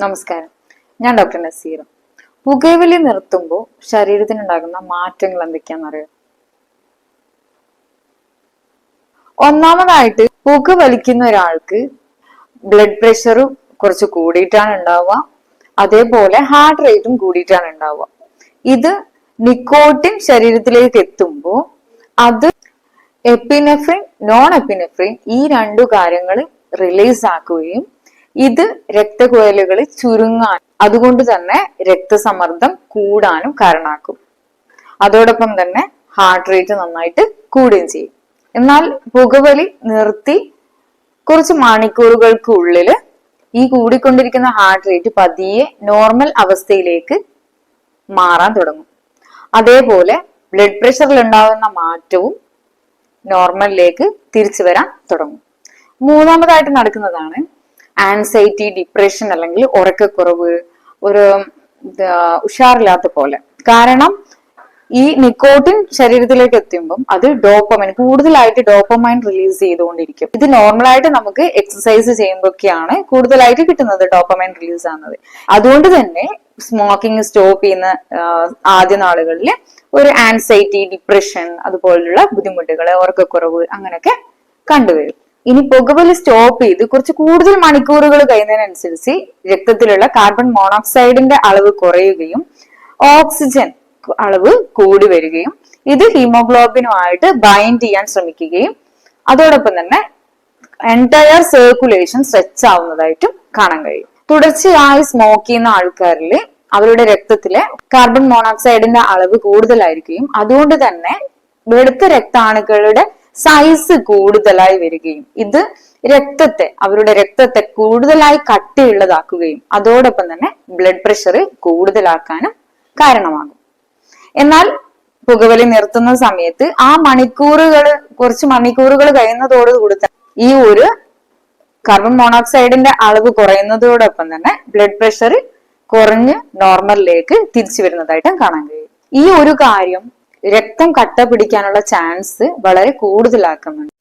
നമസ്കാരം. ഞാൻ ഡോക്ടർ നസീർ പുകവലി നിർത്തുമ്പോൾ ശരീരത്തിനുണ്ടാകുന്ന മാറ്റങ്ങൾ എന്തൊക്കെയാണെന്നറിയോ ഒന്നാമതായിട്ട് പുക വലിക്കുന്ന ഒരാൾക്ക് ബ്ലഡ് പ്രഷർ കുറച്ച് കൂടിയിട്ടാണ് ഉണ്ടാവുക. അതേപോലെ ഹാർട്ട് റേറ്റും കൂടിയിട്ടാണ് ഉണ്ടാവുക. ഇത് നിക്കോട്ടിൻ ശരീരത്തിലേക്ക് എത്തുമ്പോൾ അത് എപ്പിനെഫ്രിൻ നോൺ എപ്പിനെഫ്രിൻ ഈ രണ്ടു കാര്യങ്ങൾ റിലീസ് ആക്കുകയും ഇത് രക്തക്കുഴലുകൾ ചുരുങ്ങാൻ അതുകൊണ്ട് തന്നെ രക്തസമ്മർദ്ദം കൂടാനും കാരണമാക്കും. അതോടൊപ്പം തന്നെ ഹാർട്ട് റേറ്റ് നന്നായിട്ട് കൂടുകയും ചെയ്യും. എന്നാൽ പുകവലി നിർത്തി കുറച്ച് മണിക്കൂറുകൾക്കുള്ളിൽ ഈ കൂടിക്കൊണ്ടിരിക്കുന്ന ഹാർട്ട് റേറ്റ് പതിയെ നോർമൽ അവസ്ഥയിലേക്ക് മാറാൻ തുടങ്ങും. അതേപോലെ ബ്ലഡ് പ്രഷറിൽ ഉണ്ടാകുന്ന മാറ്റവും നോർമലിലേക്ക് തിരിച്ചു വരാൻ തുടങ്ങും. മൂന്നാമതായിട്ട് നടക്കുന്നതാണ് ആൻസൈറ്റി ഡിപ്രഷൻ അല്ലെങ്കിൽ ഉറക്കക്കുറവ് ഒരു ഉഷാറില്ലാത്ത പോലെ. കാരണം ഈ നിക്കോട്ടിൻ ശരീരത്തിലേക്ക് എത്തുമ്പം അത് ഡോപ്പമൈൻ കൂടുതലായിട്ട് ഡോപ്പമൈൻ റിലീസ് ചെയ്തുകൊണ്ടിരിക്കും. ഇത് നോർമലായിട്ട് നമുക്ക് എക്സസൈസ് ചെയ്യുമ്പോഴൊക്കെയാണ് കൂടുതലായിട്ട് കിട്ടുന്നത് ഡോപ്പമൈൻ റിലീസ് ആകുന്നത് അതുകൊണ്ട് തന്നെ സ്മോക്കിംഗ് സ്റ്റോപ്പ് ചെയ്യുന്ന ആദ്യ നാളുകളിൽ ഒരു ആൻസൈറ്റി ഡിപ്രഷൻ അതുപോലുള്ള ബുദ്ധിമുട്ടുകൾ ഉറക്കക്കുറവ് അങ്ങനെയൊക്കെ കണ്ടുവരും. ഇനി പുകവലി സ്റ്റോപ്പ് ചെയ്ത് കുറച്ച് കൂടുതൽ മണിക്കൂറുകൾ കഴിയുന്നതിനനുസരിച്ച് രക്തത്തിലുള്ള കാർബൺ മോണോക്സൈഡിന്റെ അളവ് കുറയുകയും ഓക്സിജൻ അളവ് കൂടി വരികയും ഇത് ഹീമോഗ്ലോബിനുമായിട്ട് ബൈൻഡ് ചെയ്യാൻ ശ്രമിക്കുകയും അതോടൊപ്പം തന്നെ എന്റയർ സർക്കുലേഷൻ സ്ട്രെച്ച് ആവുന്നതായിട്ടും കാണാൻ കഴിയും. തുടർച്ചയായി സ്മോക്ക് ചെയ്യുന്ന ആൾക്കാരിൽ അവരുടെ രക്തത്തിലെ കാർബൺ മോണോക്സൈഡിന്റെ അളവ് കൂടുതലായിരിക്കുകയും അതുകൊണ്ട് തന്നെ വെളുത്ത രക്താണുക്കളുടെ സൈസ് കൂടുതലായി വരികയും ഇത് രക്തത്തെ അവരുടെ രക്തത്തെ കൂടുതലായി കട്ടിയുള്ളതാക്കുകയും അതോടൊപ്പം തന്നെ ബ്ലഡ് പ്രഷർ കൂടുതലാക്കാനും കാരണമാകും. എന്നാൽ പുകവലി നിർത്തുന്ന സമയത്ത് ആ മണിക്കൂറുകൾ കുറച്ച് മണിക്കൂറുകൾ കഴിയുന്നതോടുകൂടി ഈ ഒരു കാർബൺ മോണോക്സൈഡിന്റെ അളവ് കുറയുന്നതോടൊപ്പം തന്നെ ബ്ലഡ് പ്രഷർ കുറഞ്ഞ് നോർമലിലേക്ക് തിരിച്ചു വരുന്നതായിട്ടും കാണാൻ കഴിയും. ഈ ഒരു കാര്യം രക്തം കട്ട പിടിക്കാനുള്ള ചാൻസ് വളരെ കൂടുതലാക്കുന്നുണ്ട്.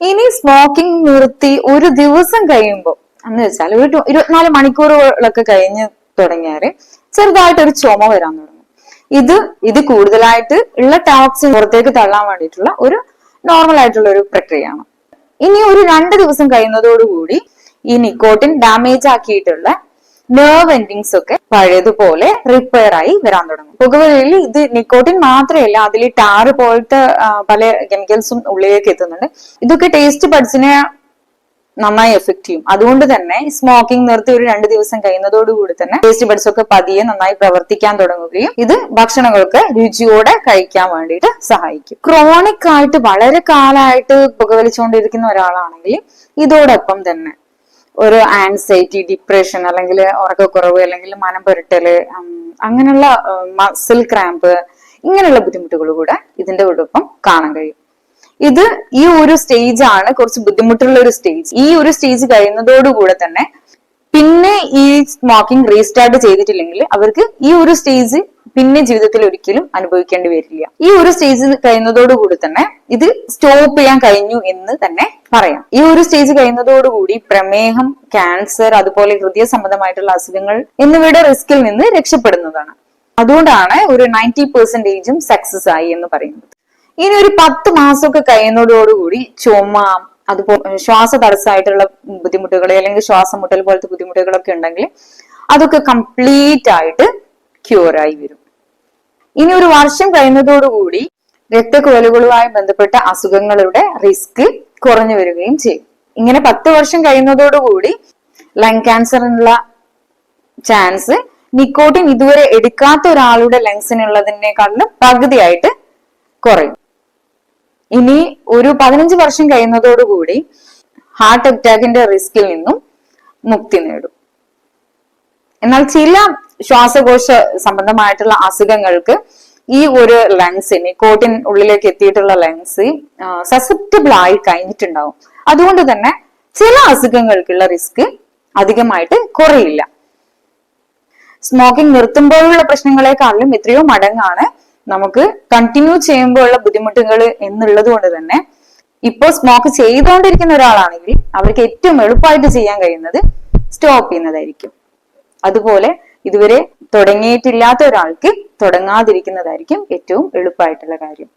ഇനി സ്മോക്കിംഗ് നിർത്തി ഒരു ദിവസം കഴിയുമ്പോൾ എന്ന് വെച്ചാൽ ഒരു ഇരുപത്തിനാല് മണിക്കൂറുകളൊക്കെ കഴിഞ്ഞ് തുടങ്ങിയാൽ ചെറുതായിട്ട് ഒരു ചുമ വരാൻ തുടങ്ങും. ഇത് ഇത് കൂടുതലായിട്ട് ഉള്ള ടോക്സിൻ പുറത്തേക്ക് തള്ളാൻ വേണ്ടിയിട്ടുള്ള ഒരു നോർമൽ ആയിട്ടുള്ള ഒരു പ്രക്രിയയാണ്. ഇനി ഒരു രണ്ട് ദിവസം കഴിയുന്നതോടുകൂടി ഈ നിക്കോട്ടിൻ ഡാമേജ് ആക്കിയിട്ടുള്ള നെർവ് എൻഡിങ്സ് ഒക്കെ പഴയതുപോലെ റിപ്പയർ ആയി വരാൻ തുടങ്ങും. പുകവലിയിൽ ഇത് നിക്കോട്ടിൻ മാത്രമല്ല അതിൽ ടാർ പോലത്തെ പല കെമിക്കൽസും ഉള്ളിലേക്ക് എത്തുന്നുണ്ട്. ഇതൊക്കെ ടേസ്റ്റ് ബഡ്സിനെ നന്നായി എഫക്ട് ചെയ്യും. അതുകൊണ്ട് തന്നെ സ്മോക്കിംഗ് നിർത്തി ഒരു രണ്ട് ദിവസം കഴിയുന്നതോടുകൂടി തന്നെ ടേസ്റ്റ് ബഡ്സ് ഒക്കെ പതിയെ നന്നായി പ്രവർത്തിക്കാൻ തുടങ്ങുകയും ഇത് ഭക്ഷണങ്ങൾക്ക് രുചിയോടെ കഴിക്കാൻ വേണ്ടിയിട്ട് സഹായിക്കും. ക്രോണിക് ആയിട്ട് വളരെ കാലമായിട്ട് പുകവലിച്ചുകൊണ്ടിരിക്കുന്ന ഒരാളാണെങ്കിൽ ഇതോടൊപ്പം തന്നെ ഒരു ആൻസൈറ്റി ഡിപ്രഷൻ അല്ലെങ്കിൽ ഉറക്കക്കുറവ് അല്ലെങ്കിൽ മനം പുരട്ടൽ അങ്ങനെയുള്ള മസിൽ ക്രാമ്പ് ഇങ്ങനെയുള്ള ബുദ്ധിമുട്ടുകൾ കൂടെ ഇതിന്റെ ഒപ്പം കാണാൻ കഴിയും. ഇത് ഈ ഒരു സ്റ്റേജ് ആണ് കുറച്ച് ബുദ്ധിമുട്ടുള്ള ഒരു സ്റ്റേജ് ഈ ഒരു സ്റ്റേജ് കഴിയുന്നതോടുകൂടെ തന്നെ പിന്നെ ഈ സ്മോക്കിംഗ് റീസ്റ്റാർട്ട് ചെയ്തിട്ടില്ലെങ്കിൽ അവർക്ക് ഈ ഒരു സ്റ്റേജ് പിന്നെ ജീവിതത്തിൽ ഒരിക്കലും അനുഭവിക്കേണ്ടി വരില്ല. ഈ ഒരു സ്റ്റേജ് കഴിയുന്നതോടുകൂടി തന്നെ ഇത് സ്റ്റോപ്പ് ചെയ്യാൻ കഴിഞ്ഞു എന്ന് തന്നെ പറയാം. ഈ ഒരു സ്റ്റേജ് കഴിയുന്നതോടുകൂടി പ്രമേഹം ക്യാൻസർ അതുപോലെ ഹൃദയ സംബന്ധമായിട്ടുള്ള അസുഖങ്ങൾ എന്നിവയുടെ റിസ്കിൽ നിന്ന് രക്ഷപ്പെടുന്നതാണ്. അതുകൊണ്ടാണ് ഒരു നയന്റി പെർസെന്റേജും സക്സസ് ആയി എന്ന് പറയുന്നത്. ഇനി ഒരു പത്ത് മാസമൊക്കെ കഴിയുന്നതോടുകൂടി ചുമ അതുപോലെ ശ്വാസ തടസ്സമായിട്ടുള്ള ബുദ്ധിമുട്ടുകൾ അല്ലെങ്കിൽ ശ്വാസം മുട്ടൽ പോലത്തെ ബുദ്ധിമുട്ടുകളൊക്കെ ഉണ്ടെങ്കിൽ അതൊക്കെ കംപ്ലീറ്റ് ആയിട്ട് ക്യൂറായി വരും. ഇനി ഒരു വർഷം കഴിയുന്നതോടുകൂടി രക്തക്കുഴലുകളുമായി ബന്ധപ്പെട്ട അസുഖങ്ങളുടെ റിസ്ക് കുറഞ്ഞു വരികയും ചെയ്യും. ഇങ്ങനെ പത്ത് വർഷം കഴിയുന്നതോടുകൂടി ലങ് ക്യാൻസറിനുള്ള ചാൻസ് നിക്കോട്ടിൻ ഇതുവരെ എടുക്കാത്ത ഒരാളുടെ ലങ്സിനുള്ളതിനേക്കാളും പകുതിയായിട്ട് കുറയും. ഇനി ഒരു പതിനഞ്ച് വർഷം കഴിയുന്നതോടുകൂടി ഹാർട്ട് അറ്റാക്കിന്റെ റിസ്കിൽ നിന്നും മുക്തി നേടും. എന്നാൽ ചില ശ്വാസകോശ സംബന്ധമായിട്ടുള്ള അസുഖങ്ങൾക്ക് ഈ ഒരു ലങ്സ് കോട്ടിൻ ഉള്ളിലേക്ക് എത്തിയിട്ടുള്ള ലങ്സ് സസെപ്റ്റബിൾ ആയി കഴിഞ്ഞിട്ടുണ്ടാവും. അതുകൊണ്ട് തന്നെ ചില അസുഖങ്ങൾക്കുള്ള റിസ്ക് അധികമായിട്ട് കുറയില്ല. സ്മോക്കിംഗ് നിർത്തുമ്പോഴുള്ള പ്രശ്നങ്ങളെക്കാളും എത്രയോ മടങ്ങാണ് നമുക്ക് കണ്ടിന്യൂ ചെയ്യുമ്പോൾ ഉള്ള ബുദ്ധിമുട്ടുകൾ എന്നുള്ളത് കൊണ്ട് തന്നെ ഇപ്പോ സ്മോക്ക് ചെയ്തുകൊണ്ടിരിക്കുന്ന ഒരാളാണെങ്കിൽ അവർക്ക് ഏറ്റവും എളുപ്പമായിട്ട് ചെയ്യാൻ കഴിയുന്നത് സ്റ്റോപ്പ് ചെയ്യുന്നതായിരിക്കും. അതുപോലെ ഇതുവരെ തുടങ്ങിയിട്ടില്ലാത്ത ഒരാൾക്ക് തുടങ്ങാതിരിക്കുന്നതായിരിക്കും ഏറ്റവും എളുപ്പമായിട്ടുള്ള കാര്യം.